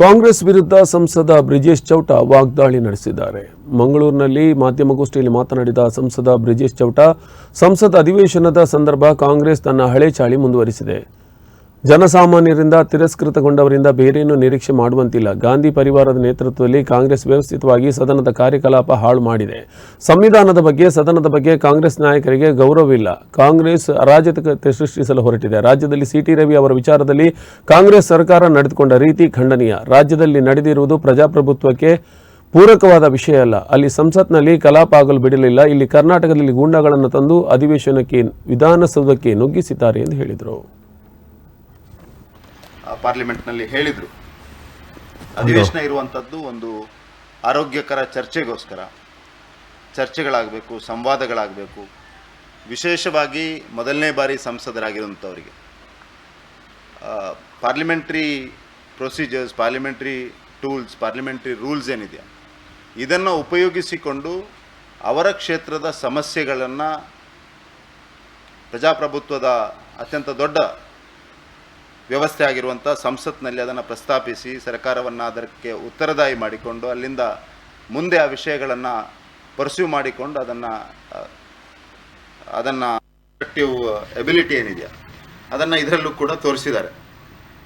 ಕಾಂಗ್ರೆಸ್ ವಿರುದ್ಧ ಸಂಸದ ಬ್ರಿಜೇಶ್ ಚೌಟ ವಾಗ್ದಾಳಿ ನಡೆಸಿದ್ದಾರೆ. ಮಂಗಳೂರಿನಲ್ಲಿ ಮಾಧ್ಯಮಗೋಷ್ಠಿಯಲ್ಲಿ ಮಾತನಾಡಿದ ಸಂಸದ ಬ್ರಿಜೇಶ್ ಚೌಟ ಸಂಸತ್ ಅಧಿವೇಶನದ ಸಂದರ್ಭ ಕಾಂಗ್ರೆಸ್ ತನ್ನ ಹಳೆ ಚಾಳಿ ಮುಂದುವರಿಸಿದೆ. ಜನಸಾಮಾನ್ಯರಿಂದ ತಿರಸ್ಕೃತಗೊಂಡವರಿಂದ ಬೇರೇನೂ ನಿರೀಕ್ಷೆ ಮಾಡುವಂತಿಲ್ಲ. ಗಾಂಧಿ ಪರಿವಾರದ ನೇತೃತ್ವದಲ್ಲಿ ಕಾಂಗ್ರೆಸ್ ವ್ಯವಸ್ಥಿತವಾಗಿ ಸದನದ ಕಾರ್ಯಕಲಾಪ ಹಾಳು ಮಾಡಿದೆ. ಸಂವಿಧಾನದ ಬಗ್ಗೆ, ಸದನದ ಬಗ್ಗೆ ಕಾಂಗ್ರೆಸ್ ನಾಯಕರಿಗೆ ಗೌರವವಿಲ್ಲ. ಕಾಂಗ್ರೆಸ್ ಅರಾಜಕತೆ ಸೃಷ್ಟಿಸಲು ಹೊರಟಿದೆ. ರಾಜ್ಯದಲ್ಲಿ ಸಿಟಿ ರವಿ ಅವರ ವಿಚಾರದಲ್ಲಿ ಕಾಂಗ್ರೆಸ್ ಸರ್ಕಾರ ನಡೆದುಕೊಂಡ ರೀತಿ ಖಂಡನೀಯ. ರಾಜ್ಯದಲ್ಲಿ ನಡೆದಿರುವುದು ಪ್ರಜಾಪ್ರಭುತ್ವಕ್ಕೆ ಪೂರಕವಾದ ವಿಷಯ ಅಲ್ಲ. ಅಲ್ಲಿ ಸಂಸತ್ನಲ್ಲಿ ಕಲಾಪ ಆಗಲು ಬಿಡಲಿಲ್ಲ. ಇಲ್ಲಿ ಕರ್ನಾಟಕದಲ್ಲಿ ಗೂಂಡಾಗಳನ್ನು ತಂದು ಅಧಿವೇಶನಕ್ಕೆ, ವಿಧಾನಸೌಧಕ್ಕೆ ನುಗ್ಗಿಸಿದ್ದಾರೆ ಎಂದು ಹೇಳಿದರು. ಪಾರ್ಲಿಮೆಂಟ್ನಲ್ಲಿ ಹೇಳಿದರು. ಅಧಿವೇಶನ ಇರುವಂಥದ್ದು ಒಂದು ಆರೋಗ್ಯಕರ ಚರ್ಚೆಗೋಸ್ಕರ. ಚರ್ಚೆಗಳಾಗಬೇಕು ಸಂವಾದಗಳಾಗಬೇಕು. ವಿಶೇಷವಾಗಿ ಮೊದಲನೇ ಬಾರಿ ಸಂಸದರಾಗಿರುವಂಥವರಿಗೆ. Parliamentary procedures parliamentary tools parliamentary rules ಏನಿದೆ ಇದನ್ನು ಉಪಯೋಗಿಸಿಕೊಂಡು ಅವರ ಕ್ಷೇತ್ರದ ಸಮಸ್ಯೆಗಳನ್ನು ಪ್ರಜಾಪ್ರಭುತ್ವದ ಅತ್ಯಂತ ದೊಡ್ಡ ವ್ಯವಸ್ಥೆ ಆಗಿರುವಂಥ ಸಂಸತ್ನಲ್ಲಿ ಅದನ್ನು ಪ್ರಸ್ತಾಪಿಸಿ ಸರ್ಕಾರವನ್ನು ಅದಕ್ಕೆ ಉತ್ತರದಾಯಿ ಮಾಡಿಕೊಂಡು ಅಲ್ಲಿಂದ ಮುಂದೆ ಆ ವಿಷಯಗಳನ್ನು ಪರ್ಸ್ಯೂ ಮಾಡಿಕೊಂಡು ಅದನ್ನು ಅದನ್ನು ಎಬಿಲಿಟಿ ಏನಿದೆಯಾ ಅದನ್ನು ಇದರಲ್ಲೂ ಕೂಡ ತೋರಿಸಿದ್ದಾರೆ.